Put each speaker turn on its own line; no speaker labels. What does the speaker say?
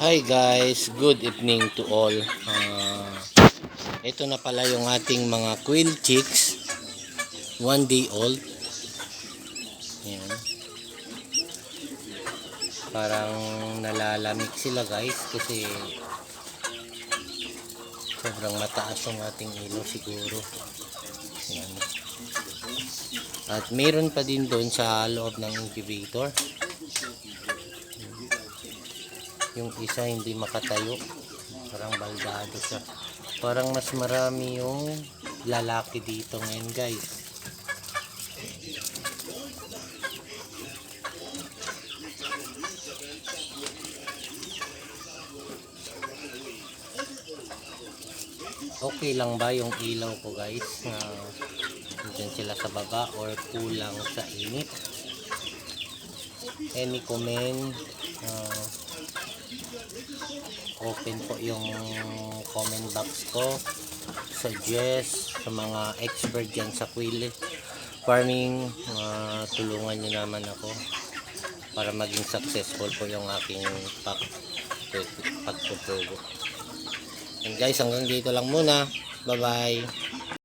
Hi guys, good evening to all. Ah, ito na pala yung ating mga quail chicks. One day old. Ayan. Parang nalalamig sila guys kasi sobrang mataas yung ating ilaw siguro. Ayan. At meron pa din doon sa loob ng incubator. Yung isa hindi makatayo. Parang baldado siya. Parang mas marami yung lalaki dito ngayon guys. Okay lang ba yung ilaw ko guys na dyan sila sa baba or kulang sa init? Any comment? Open po yung comment box ko. Suggest sa mga expert dyan sa quail farming uh, tulungan nyo naman ako para maging successful po yung aking pag pagpupugo and guys hanggang dito lang muna. Bye bye